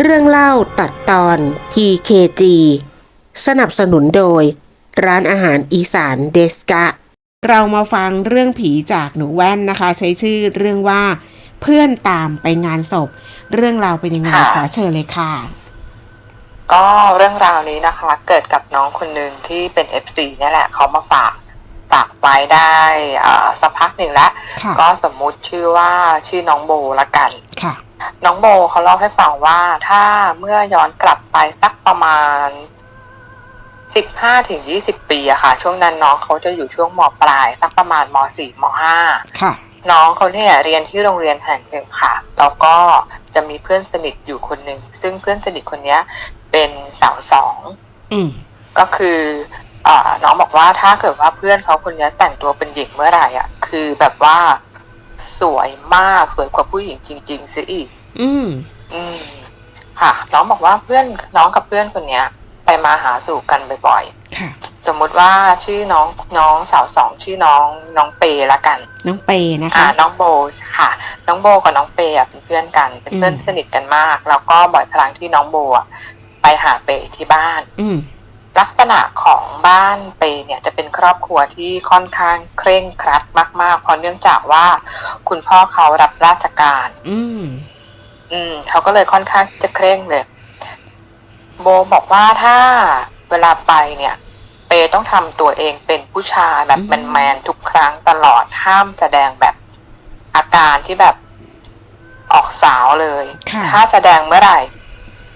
เรื่องเล่าตัดตอน PKG สนับสนุนโดย ร้านอาหารอีสานเดสกะ เรามาฟังเรื่องผีจากหนูแว่นนะคะ ใช้ชื่อเรื่องว่า เพื่อนตามไปงานศพ เรื่องราวเป็นยังไงค่ะ ขอเชิญเลยค่ะ ก็เรื่องราวนี้นะคะ เกิดกับน้องคนหนึ่งที่เป็น FC เนี่ยแหละเขามาฝากฝากไว้ได้อ่าสักพักหนึ่งแล้ว ค่ะก็สมมุติชื่อว่าชื่อน้องโบละกัน ค่ะ น้องโบเขาเล่าให้ฟังว่าถ้าเมื่อย้อนกลับไปสักประมาณสิบห้าถึงยี่สิบปีอะค่ะ ช่วงนั้นน้องเขาจะอยู่ช่วงมปลาย สักประมาณมสี่มห้าค่ะน้องเขาเนี่ยเรียนที่โรงเรียนแห่งหนึ่งค่ะ แล้วก็จะมีเพื่อนสนิทอยู่คนหนึ่ง ซึ่งเพื่อนสนิทคนเนี้ย เป็นสาวสองอืมก็คืออ่าน้องบอกว่าถ้าเกิดว่าเพื่อนเขาคนเนี้ยแต่งตัวเป็นหญิงเมื่อไหร่อะ คือแบบว่า สวยมากสวยกว่าผู้หญิงจริงๆซิอีก อืม อืม ค่ะ น้องบอกว่าเพื่อนน้องกับเพื่อนคนเนี้ย ไปมาหาสู่กันบ่อยค่ะๆสมมุติว่าชื่อน้องน้องสาวสองชื่อน้องน้องเปละกัน น้องเปนะอ่าคะน้องโบค่ะ น้องโบกับน้องเปย์อะเป็นเพื่อนกัน เป็นเพื่อนอืม สนิทกันมาก แล้วก็บ่อยครั้งที่น้องโบอะไปหาเปย์ที่บ้าน อืม ลักษณะของบ้านเปย์เนี่ยจะเป็นครอบครัวที่ค่อนข้างเคร่งครัดมากๆ เพราะเนื่องจากว่าคุณพ่อเขารับราชการ อืม อืม เขาก็เลยค่อนข้างจะเคร่งเลย โบบอกว่าถ้าเวลาไปเนี่ย เปย์ต้องทำตัวเองเป็นผู้ชายแบบอืมแมนๆทุกครั้งตลอดห้ามแสดงแบบอาการที่แบบออกสาวเลยค่ะถ้าแสดงเมื่อไหร่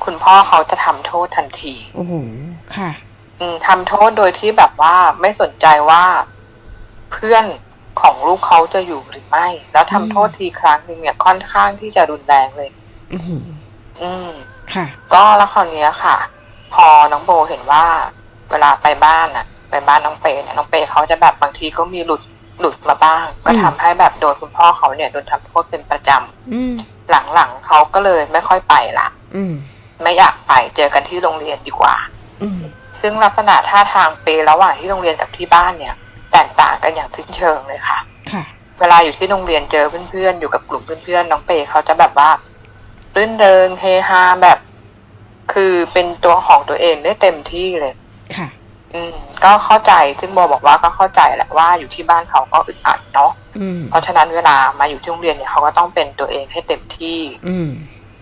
คุณพ่อเขาจะทำโทษทันที โอ้โห ค่ะอืม ทำโทษโดยที่แบบว่าไม่สนใจว่าเพื่อนของลูกเขาจะอยู่หรือไม่ แล้วทำอืมโทษทีครั้งหนึ่งเนี่ยค่อนข้างที่จะรุนแรงเลยโอ้โหอืมค่ะ ก็แล้วคราวเนี้ยค่ะ พอน้องโบเห็นว่า เวลาไปบ้านน่ะไปบ้านน้องเปย์เนี่ยน้องเปย์เขาจะแบบบางทีก็มีหลุดหลุดมาบ้าง ก็ทำให้แบบโดนคุณพ่อเขาเนี่ยโดนทำโทษเป็นประจำอืมหลังๆเขาก็เลยไม่ค่อยไปละอืมไม่อยากไปเจอกันที่โรงเรียนดีกว่า อืม ซึ่งลักษณะท่าทางเปย์ระหว่างที่โรงเรียนกับที่บ้านเนี่ย แตกต่างกันอย่างสิ้นเชิงเลยค่ะ ค่ะ เวลาอยู่ที่โรงเรียนเจอเพื่อนๆอยู่กับกลุ่มเพื่อนๆน้องเปย์เขาจะแบบว่ารื่นเริงเฮฮาแบบ คือเป็นตัวของตัวเองได้เต็มที่เลย ค่ะ อืม ก็เข้าใจซึ่งโบบอกว่าก็เข้าใจแหละว่าอยู่ที่บ้านเขาก็อึดอัดเนาะอืม เพราะฉะนั้นเวลามาอยู่ที่โรงเรียนเนี่ยเขาก็ต้องเป็นตัวเองให้เต็มที่ อืม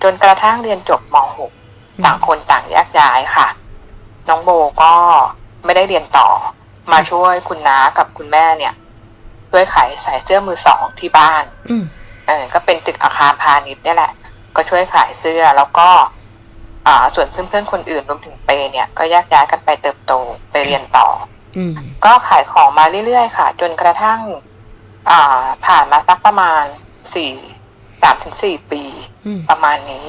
จนกระทั่งเรียนจบม .6 ต่างคนต่างแยกย้ายค่ะ น้องโบก็ไม่ได้เรียนต่อ มาช่วยคุณน้ากับคุณแม่เนี่ยช่วยขายสายเสื้อมือสองที่บ้านอืมเออก็เป็นตึกอาคารพาณิชย์เนี่ยแหละ ก็ช่วยขายเสื้อแล้วก็ อ่า ส่วนเพื่อนๆคนอื่นรวมถึงเปย์เนี่ย ก็แยกย้ายกันไปเติบโตไปเรียนต่ออืมก็ขายของมาเรื่อยๆค่ะ จนกระทั่ง อ่า ผ่านมาสักประมาณสี่สามถึงสี่ปีอืมประมาณนี้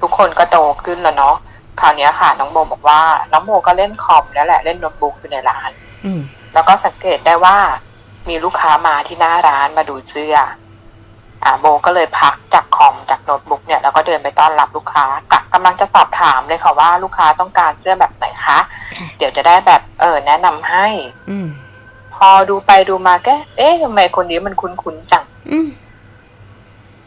ทุกคนก็โตขึ้นแล้วเนาะ คราวเนี้ยค่ะ น้องโบบอกว่า น้องโบก็เล่นคอมแล้วแหละเล่นโน้ตบุ๊กอยู่ในร้านอืมแล้วก็สังเกตได้ว่ามีลูกค้ามาที่หน้าร้านมาดูเสื้ออ่าโบก็เลยพักจากคอมจากโน้ตบุ๊กเนี่ยแล้วก็เดินไปต้อนรับลูกค้ากะกำลังจะสอบถามเลยค่ะว่าลูกค้าต้องการเสื้อแบบไหนคะค่ะเดี๋ยวจะได้แบบเออแนะนำให้อืมพอดูไปดูมาแกเอ๊ะทำไมคนนี้มันคุ้นๆจังอืม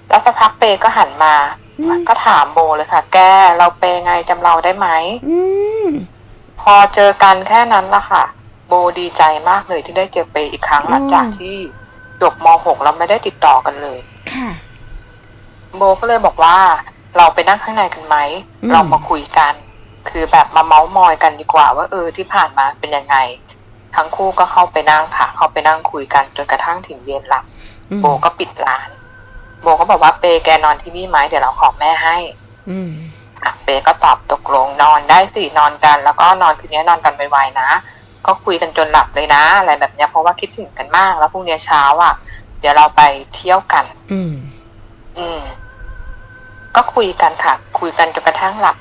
แล้วสักพักเปย์ก็หันมาอืม ก็ถามโบเลยค่ะ แกเราเปย์ไงจำเราได้ไหมอืมพอเจอกันแค่นั้นละค่ะ โบดีใจมากเลยที่ได้เจอเปย์อีกครั้งหลังจากที่จบม .6 แล้วไม่ได้ติดต่อกันเลย ค่ะ โบก็เลยบอกว่า เราไปนั่งข้างในกันไหมอืมเรามาคุยกัน คือแบบมาเมาส์มอยกันดีกว่า ว่าเออที่ผ่านมาเป็นยังไง ทั้งคู่ก็เข้าไปนั่งค่ะ เข้าไปนั่งคุยกันจนกระทั่งถึงเย็นหลับอืมโบก็ปิดร้าน โบก็บอกว่าเปย์แกนอนที่นี่ไหมเดี๋ยวเราขอแม่ให้อืมอะเปย์ก็ตอบตกลงนอนได้สินอนกัน แล้วก็นอนคืนนี้นอนกันไวๆนะ ก็คุยกันจนหลับเลยนะ อะไรแบบเนี้ยเพราะว่าคิดถึงกันมาก แล้วพรุ่งนี้เช้าอะ เดี๋ยวเราไปเที่ยวกัน อืม อืม ก็คุยกันค่ะ คุยกันจนกระทั่งหลับ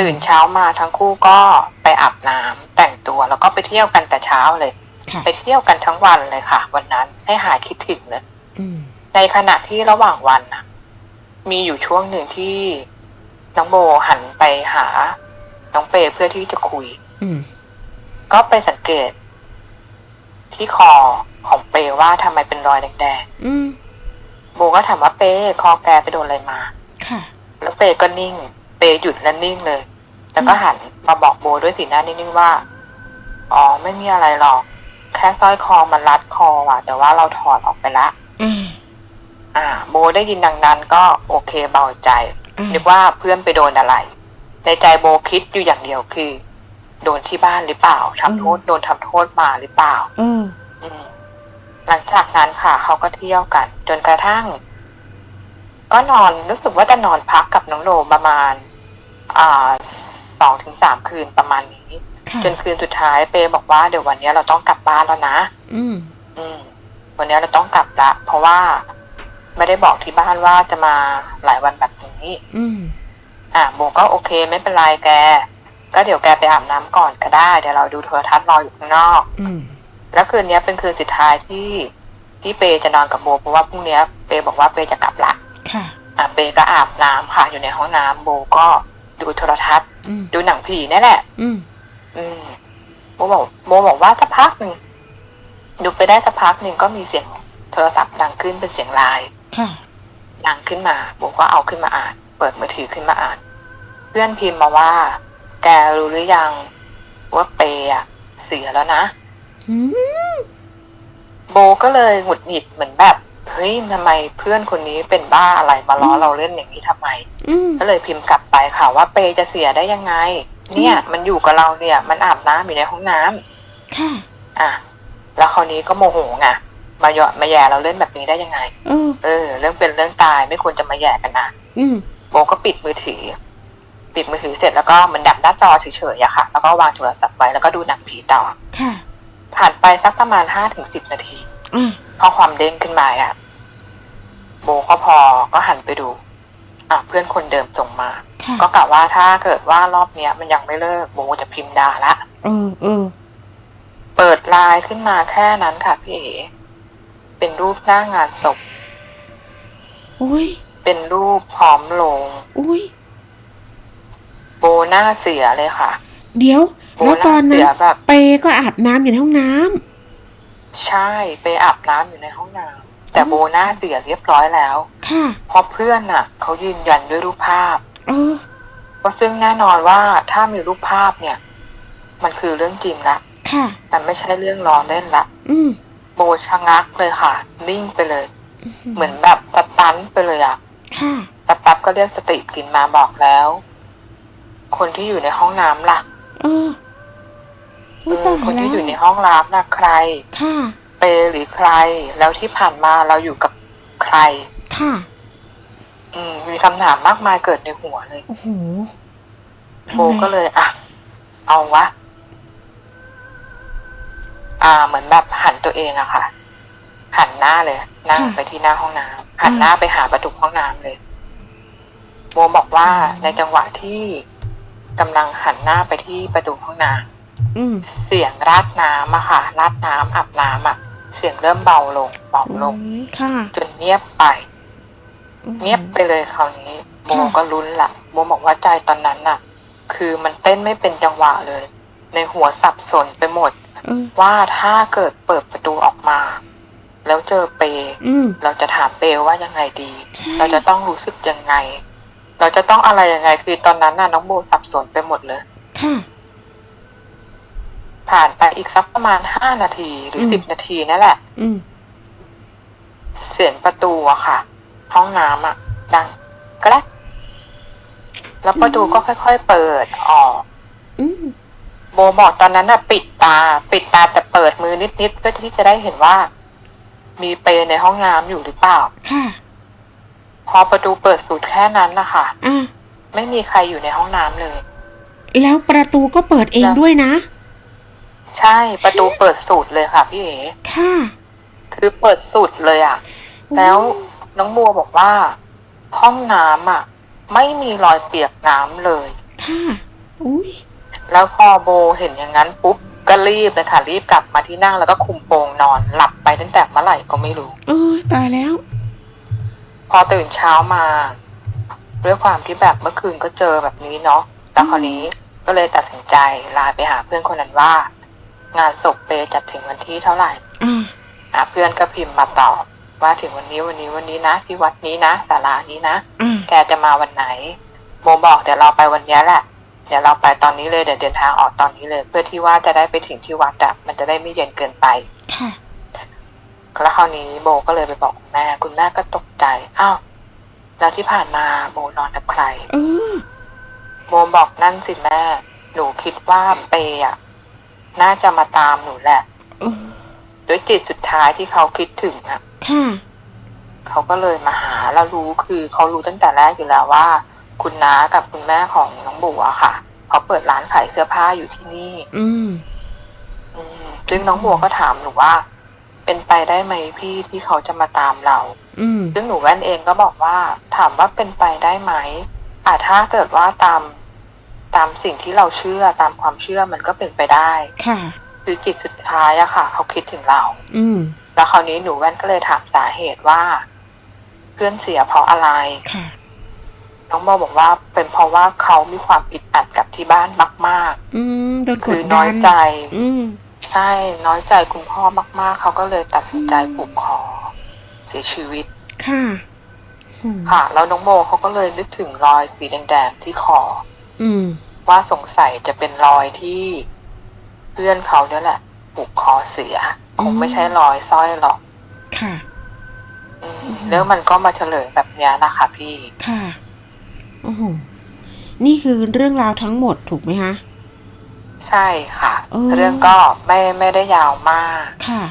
ตื่นเช้ามาทั้งคู่ก็ไปอาบน้ำแต่งตัวแล้วก็ไปเที่ยวกันแต่เช้าเลย ค่ะ ไปเที่ยวกันทั้งวันเลยค่ะ วันนั้นให้หายคิดถึงเลย อืม ในขณะที่ระหว่างวันน่ะ มีอยู่ช่วงหนึ่งที่น้องโบหันไปหา น้องเปย์เพื่อที่จะคุย อืม ก็ไปสังเกต ที่คอของเปย์ว่าทำไมเป็นรอยแดงอืม ๆโบก็ถามว่าเปย์คอแกไปโดนอะไรมา ค่ะ แล้วเปย์ก็นิ่ง เปย์หยุดและนิ่งเลย แล้วก็หันมาบอกโบด้วยสีหน้านิ่งๆว่า อ๋อไม่มีอะไรหรอก แค่สร้อยคอมันรัดคอว่ะ แต่ว่าเราถอดออกไปละ อ่า อ่าโบได้ยินดังนั้นก็โอเคเบาใจอ่านึกว่าเพื่อนไปโดนอะไร ในใจโบคิดอยู่อย่างเดียวคือ โดนที่บ้านหรือเปล่าทำโทษโดนทำโทษมาหรือเปล่าเอออืมหลังจากนั้นค่ะ เขาก็เที่ยวกัน จนกระทั่ง ก็นอนรู้สึกว่าจะนอนพักกับน้องโลประมาณ อ่าสองถึงสามคืนประมาณนี้ค่ะจนคืนสุดท้ายเปย์บอกว่าเดี๋ยววันนี้เราต้องกลับบ้านแล้วนะ อืม อืม วันนี้เราต้องกลับละเพราะว่า ไม่ได้บอกที่บ้านว่าจะมาหลายวันแบบนี้ อืมอะโบก็โอเคไม่เป็นไรแก ก็เดี๋ยวแกไปอาบน้ำก่อนก็ได้เดี๋ยวเราดูโทรทัศน์รออยู่ข้างนอก อืมแล้วคืนนี้เป็นคืนสุดท้ายที่ที่เปย์จะนอนกับโบเพราะว่าพรุ่งนี้เปย์บอกว่าเปย์จะกลับละค่ะอะเปย์ก็อาบน้ำค่ะอยู่ในห้องน้ำโบก็ดูโทรทัศน์อืมดูหนังผีนี่แหละ อืมอืมโบบอกโบบอกว่าสักพักหนึ่งดูไปได้สักพักหนึ่งก็มีเสียงโทรศัพท์ดังขึ้นเป็นเสียงไลน์ ค่ะดังขึ้นมาโบก็เอาขึ้นมาอ่าน เปิดมือถือขึ้นมาอ่าน เพื่อนพิมพ์มาว่า แกรู้หรือยัง ว่าเปย์อะเสียแล้วนะอืมโบก็เลยหงุดหงิดเหมือนแบบเฮ้ยทำไมเพื่อนคนนี้เป็นบ้าอะไรมาล้อเราเล่นอย่างนี้ทำไมอืมก็เลยพิมพ์กลับไปค่ะว่าเปย์จะเสียได้ยังไง เนี่ย มันอยู่กับเราเนี่ย มันอาบน้ำอยู่ในห้องน้ำค่ะ อะ แล้วคราวนี้ก็โมโหไง มาหยอดมาแย่เราเล่นแบบนี้ได้ยังไง เออ เออ เรื่องเป็นเรื่องตายไม่ควรจะมาแย่กันนะอืมโบก็ปิดมือถือ ปิดมือถือเสร็จแล้วก็เหมือนดับหน้าจอเฉยๆอะค่ะ แล้วก็วางโทรศัพท์ไว้แล้วก็ดูหนังผีต่อ ค่ะ ผ่านไปสักประมาณห้าถึงสิบนาทีอ่าข้อความเด้งขึ้นมาอะโบก็พอก็หันไปดูอะเพื่อนคนเดิมส่งมา ค่ะ ก็กะว่าถ้าเกิดว่ารอบเนี้ย มันยังไม่เลิกโบจะพิมพ์ด่าละ เออเออเปิดไลน์ขึ้นมาแค่นั้นค่ะพี่เอ๋ เป็นรูปหน้างานศพ อุ้ย เป็นรูปพร้อมลง อุ้ย โบหน้าเสียเลยค่ะ เดี๋ยว โบแล้วหตอน้านนั้เสีนยแบบ เปก็อาบน้ำอยู่ในห้องน้ำใช่ไปอาบน้ำอยู่ในห้องน้ำแต่โบหน้าเสียเรียบร้อยแล้วค่ะ เพราะเพื่อนน่ะเขายืนยันด้วยรูปภาพ เออ ก็ซึ่งแน่นอนว่าถ้ามีรูปภาพเนี่ย มันคือเรื่องจริงละค่ะ แต่ไม่ใช่เรื่องล้อเล่นละ อืม โบชะงักเลยค่ะ นิ่งไปเลย เหมือนแบบสตันไปเลยอะค่ะแต่แป๊บก็เรียกสติกินมาบอกแล้ว คนที่อยู่ในห้องน้ำล่ะเออเออุ้ยอตายคนแล้ที่วอยู่ในห้องน้ำน่ะใครค่ะเปย์หรือใคร แล้วที่ผ่านมาเราอยู่กับใคร ค่ะ อืม มีคำถามมากมายเกิดในหัวเลยโอ้โหโบก็เลยอะเอาวะ อ่า เหมือนแบบหันตัวเองอะค่ะ หันหน้าเลยนั่งไปที่หน้าห้องน้ำหันหน้าไปหาประตูห้องน้ำเลยโบบอกว่าในจังหวะที่กำลังหันหน้าไปที่ประตูห้องน้อืมำเสียงราดน้ำอะค่ะราดน้ำอาบน้ำอะเสียงเริ่มเบาลงเบาลง อืมค่ะจนเงียบไป อืม เงียบไปเลยคราวนี้โบค่ะ ก็ลุ้นละโบบอกว่าใจตอนนั้นน่ะ คือมันเต้นไม่เป็นจังหวะเลย ในหัวสับสนไปหมด เออ ว่าถ้าเกิดเปิดประตูออกมา แล้วเจอเปย์อืม เราจะถามเปย์ว่ายังไงดี ใช่ เราจะต้องรู้สึกยังไง เราจะต้องอะไรยังไง คือตอนนั้นน่ะน้องโบสับสนไปหมดเลย ค่ะ ผ่านไปอีกสักประมาณห้านาทีหรืออม สิบนาทีนั่นแหละ อืม เสียงประตูอะค่ะ ห้องน้ำอะดังแกรกแล้วประตูก็ค่อย ๆ เปิดออก อืม โบบอกตอนนั้นน่ะ ปิดตา ปิดตาแต่เปิดมือนิดๆเพื่อที่จะได้เห็นว่า มีเปรย์ในห้องน้ำอยู่หรือเปล่า ค่ะ พอประตูเปิดสุดแค่นั้นนะคะอะไม่มีใครอยู่ในห้องน้ำเลย แล้วประตูก็เปิดเองแล้วด้วยนะ ใช่ประตูเปิดสุดเลยค่ะพี่เอ๋ค่ะ คือเปิดสุดเลยอะแล้วน้องบัวบอกว่า ห้องน้ำอะไม่มีรอยเปียกน้ำเลย ค่ะ อุ้ย แล้วพอโบเห็นอย่างนั้นปุ๊บก็รีบเลยค่ะรีบกลับมาที่นั่งแล้วก็คุมโปงนอนหลับไปตั้งแต่เมื่อไหร่ก็ไม่รู้เออตายแล้ว พอตื่นเช้ามาด้วยความที่แบบเมื่อคืนก็เจอแบบนี้เนาะแล้วคราวนี้ก็เลยตัดสินใจไลาไปหาเพื่อนคนนั้นว่า งานศพเปย์จัดถึงวันที่เท่าไหร่อ่าอะเพื่อนก็พิมพ์มาตอบว่าถึงวันนี้วันนี้วันนี้นะ ที่วัดนี้นะศาลานี้นะอ่าแกจะมาวันไหนโมบอกเดี๋ยวเราไปวันเนี้ยแหละ เดี๋ยวเราไปตอนนี้เลยเดี๋ยวเดินทางออกตอนนี้เลย เพื่อที่ว่าจะได้ไปถึงที่วัดอะมันจะได้ไม่เย็นเกินไปค่ะแล้วคราวนี้โบก็เลยไปบอกคุณแม่ คุณแม่ก็ตกใจอ้าวแล้วที่ผ่านมาโบนอนกับใครเออโบบอกนั่นสิแม่ หนูคิดว่าเปย์อะน่าจะมาตามหนูแหละเออด้วยจิตสุดท้ายที่เขาคิดถึงอะค่ะเขาก็เลยมาหาแล้วรู้คือเขารู้ตั้งแต่แรกอยู่แล้วว่า คุณน้ากับคุณแม่ของน้องบัวค่ะเขาเปิดร้านขายเสื้อผ้าอยู่ที่นี่ อืมอืมซึ่งน้องบัวก็ถามหนูว่า เป็นไปได้ไหมพี่ที่เขาจะมาตามเรา อืมซึ่งหนูแว่นเองก็บอกว่า ถามว่าเป็นไปได้ไหมอาจถ้าเกิดว่าตามตามสิ่งที่เราเชื่อตามความเชื่อมันก็เป็นไปได้ ค่ะ คือจิตสุดท้ายอะค่ะ เขาคิดถึงเรา อืมแล้วคราวนี้หนูแว่นก็เลยถามสาเหตุว่า เพื่อนเสียเพราะอะไร ค่ะ น้องโมบอกว่าเป็นเพราะว่าเขามีความอิดอัดกับที่บ้านมาก อืมโดนๆกคืดอดัน้อยใจ อืม ใช่น้อยใจคุณพ่อมาก ๆ เขาก็เลยตัดสินใจผูกคอเสียชีวิตค่ะอืมค่ะ แล้วน้องโมเขาก็เลยนึกถึงรอยสีแดงๆที่คอ อืม ว่าสงสัยจะเป็นรอยที่เพื่อนเขาเนี่ยแหละผูกคอเสีย คงไม่ใช่รอยสร้อยหรอกค่ะ อืมแล้วมันก็มาเฉลยแบบเนี้ยนะคะพี่ ค่ะโอ้โห นี่คือเรื่องราวทั้งหมดถูกไหมคะใช่ค่ะเออเรื่องก็ไม่ไม่ได้ยาวมากค่ะ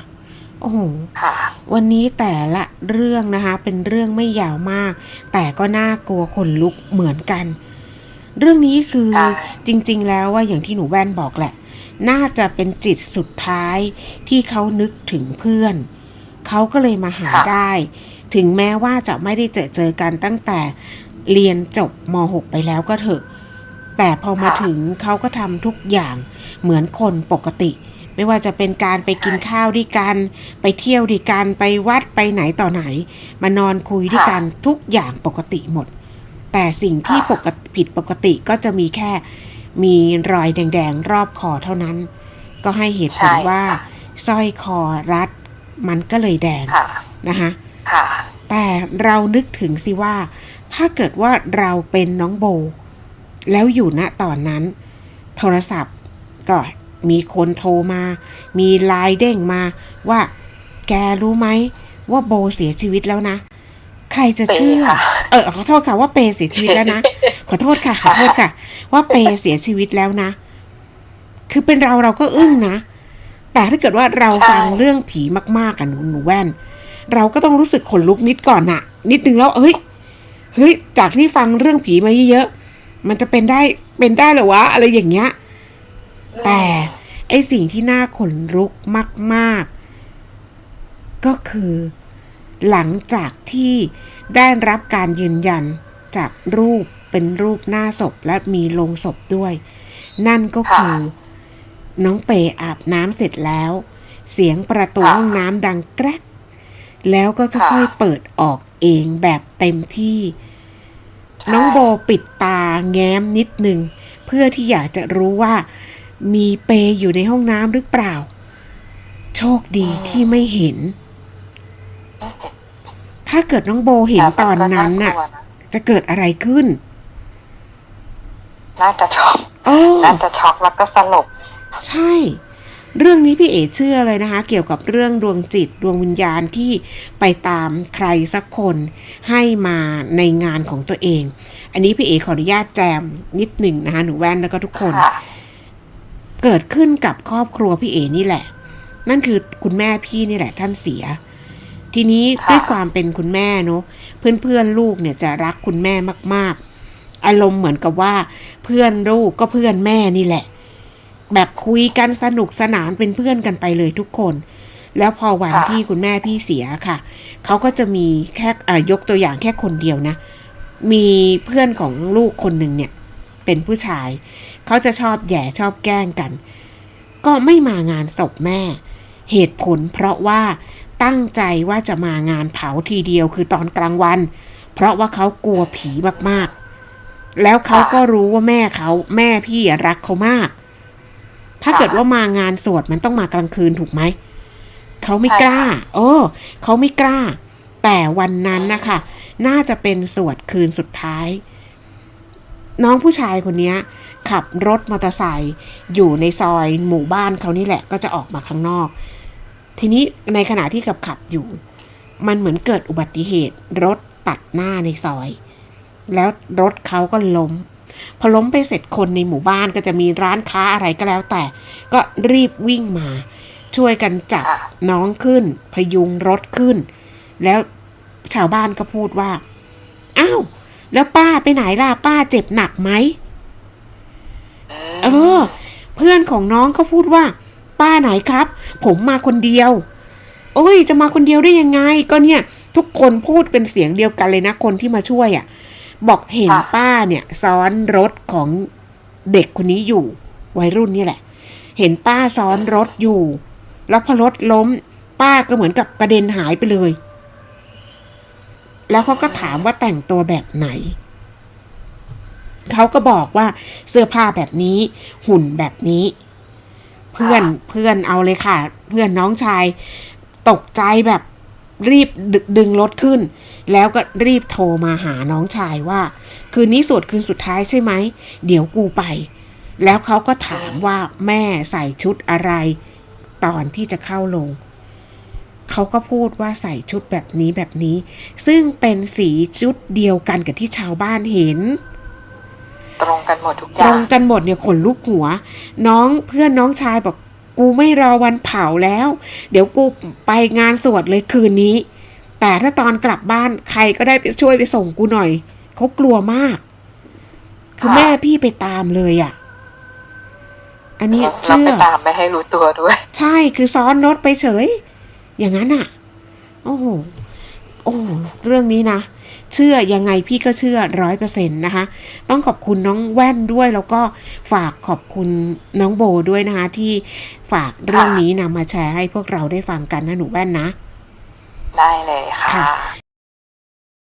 โอ้โหค่ะ วันนี้แต่ละเรื่องนะคะ เป็นเรื่องไม่ยาวมาก แต่ก็น่ากลัวขนลุกเหมือนกัน เรื่องนี้คือใช่จริง ๆ แล้วว่าอย่างที่หนูแว่นบอกแหละ น่าจะเป็นจิตสุดท้ายที่เขานึกถึงเพื่อน เขาก็เลยมาหาได้ ถึงแม้ว่าจะไม่ได้เจอเจอกันตั้งแต่ เรียนจบม .6 ไปแล้วก็เถอะ แต่พอมาถึงเขาก็ทำทุกอย่างเหมือนคนปกติ ไม่ว่าจะเป็นการไปกินข้าวด้วยกัน ไปเที่ยวด้วยกัน ไปวัดไปไหนต่อไหน มานอนคุยด้วยกันทุกอย่างปกติหมด แต่สิ่งที่ค่ะปกติผิดปกติก็จะมีแค่มีรอยแดงๆ รอบคอเท่านั้น ก็ให้เหตุผลใช่ว่าค่ะสร้อยคอรัด มันก็เลยแดงค่ะนะคะค่ะแต่เรานึกถึงสิว่า ถ้าเกิดว่าเราเป็นน้องโบ แล้วอยู่ณตอนนั้น โทรศัพท์ก็มีคนโทรมา มีไลน์เด้งมาว่า แกรู้ไหมว่าโบเสียชีวิตแล้วนะ ใครจะเชื่อเปค่ะเออขอโทษค่ะว่าเปเสียชีวิตแล้วนะ ขอโทษค่ะ ขอโทษค่ะ ว่าเปเสียชีวิตแล้วนะ คือเป็นเราเราก็อึ้งนะ แต่ถ้าเกิดว่าเราใช่ฟังเรื่องผีมากๆกับหนูหนูแว่น เราก็ต้องรู้สึกขนลุกนิดก่อนน่ะนิดนึงแล้วเฮ้ย เฮ้ยจากที่ฟังเรื่องผีมาเยอะๆมันจะเป็นได้เป็นได้เหรอวะ อะไรอย่างเงี้ย แต่ไอสิ่งที่น่าขนลุกมาก ๆ ก็คือ หลังจากที่ได้รับการยืนยันจากรูปเป็นรูปหน้าศพและมีโลงศพด้วย นั่นก็คือ น้องเปอาบน้ำเสร็จแล้ว เสียงประตูค่ะห้องน้ำดังแกรก แล้วก็ค่อยๆเปิดออกเองแบบเต็มที่ น้องโบปิดตาแง้มนิดหนึ่งเพื่อที่อยากจะรู้ว่า มีเปอยู่ในห้องน้ำหรือเปล่า โชคดีที่ไม่เห็น ถ้าเกิดน้องโบเห็นตอนนั้นน่ะน่ะจะเกิดอะไรขึ้น น่าจะช็อกโอ้น่าจะช็อกแล้วก็สลบใช่ เรื่องนี้พี่เอเชื่อเลยนะคะ เกี่ยวกับเรื่องดวงจิตดวงวิญญาณที่ไปตามใครสักคนให้มาในงานของตัวเอง อันนี้พี่เอขออนุญาตแจมนิดหนึ่งนะคะหนูแว่นแล้วก็ทุกคนค่ะเกิดขึ้นกับครอบครัวพี่เอนี่แหละ นั่นคือคุณแม่พี่นี่แหละ ท่านเสีย ทีนี้ค่ะด้วยความเป็นคุณแม่เนาะเพื่อนเพื่อนๆลูกเนี่ยจะรักคุณแม่มาก ๆ อารมณ์เหมือนกับว่าเพื่อนลูกก็เพื่อนแม่นี่แหละ แบบคุยกันสนุกสนานเป็นเพื่อนกันไปเลยทุกคน แล้วพอวันค่ะที่คุณแม่พี่เสียค่ะ เขาก็จะมีแค่อ่ายกตัวอย่างแค่คนเดียวนะ มีเพื่อนของลูกคนหนึ่งเนี่ย เป็นผู้ชาย เขาจะชอบแหย่ชอบแกล้งกัน ก็ไม่มางานศพแม่ เหตุผลเพราะว่าตั้งใจว่าจะมางานเผาทีเดียวคือตอนกลางวัน เพราะว่าเขากลัวผีมากๆ แล้วเขาก็รู้ว่าแม่เขาแม่พี่อะรักเขามาก ถ้าเกิดว่ามางานสวดมันต้องมากลางคืนถูกไหม เขาไม่กล้า โอ้เขาไม่กล้า แต่วันนั้นนะคะ น่าจะเป็นสวดคืนสุดท้าย น้องผู้ชายคนเนี้ยขับรถมอเตอร์ไซค์อยู่ในซอยหมู่บ้านเขานี่แหละก็จะออกมาข้างนอก ทีนี้ในขณะที่ขับขับอยู่ มันเหมือนเกิดอุบัติเหตุ รถตัดหน้าในซอย แล้วรถเขาก็ล้ม พอล้มไปเสร็จคนในหมู่บ้านก็จะมีร้านค้าอะไรก็แล้วแต่ ก็รีบวิ่งมา ช่วยกันจับค่ะน้องขึ้น พยุงรถขึ้น แล้วชาวบ้านก็พูดว่าอ้าวแล้วป้าไปไหนล่ะป้าเจ็บหนักไหมเออ เพื่อนของน้องก็พูดว่า ป้าไหนครับ ผมมาคนเดียว โอ้ย จะมาคนเดียวได้ยังไง ก็เนี่ย ทุกคนพูดเป็นเสียงเดียวกันเลยนะคนที่มาช่วยอะ่ะ บอกเห็นค่ะป้าเนี่ย ซ้อนรถของเด็กคนนี้อยู่ วัยรุ่นนี่แหละ เห็นป้าซ้อนรถอยู่ แล้วพอรถล้ม ป้าก็เหมือนกับกระเด็นหายไปเลย แล้วเขาก็ถามว่าแต่งตัวแบบไหนเขาก็บอกว่าเสื้อผ้าแบบนี้หุ่นแบบนี้ เพื่อนเพื่อนเอาเลยค่ะ เพื่อนน้องชาย ตกใจแบบ รีบดึดึงรถขึ้น แล้วก็รีบโทรมาหาน้องชายว่า คืนนี้สวดคืนสุดท้ายใช่ไหม เดี๋ยวกูไป แล้วเขาก็ถามว่าแม่ใส่ชุดอะไร ตอนที่จะเข้าลง เขาก็พูดว่าใส่ชุดแบบนี้แบบนี้ ซึ่งเป็นสีชุดเดียวกันกับที่ชาวบ้านเห็น ตรงกันหมดทุกอตรย่างงกันหมดเนี่ยขนลุกหัว น้องเพื่อนน้องชายบอก กูไม่รอวันเผาแล้ว เดี๋ยวกูไปงานสวดเลยคืนนี้ แต่ถ้าตอนกลับบ้านใครก็ได้ไปช่วยไปส่งกูหน่อย เขากลัวมาก คือแม่พี่ไปตามเลยอะ่ะ อันนี้เราเชื่อไปตามไม่ให้รู้ตัวด้วย ใช่คือซ้อนรถไปเฉย อย่างนั้นอะ โอ้โห โอ้โหเรื่องนี้นะ เชื่อยังไงพี่ก็เชื่อร้อยเปอร์เซ็นต์นะคะ ต้องขอบคุณน้องแว่นด้วยแล้วก็ฝากขอบคุณน้องโบด้วยนะคะ ที่ฝากเรื่องนี้นำมาแชร์ให้พวกเราได้ฟังกันนะหนูแว่นนะ ได้เลยค่ะค่ะ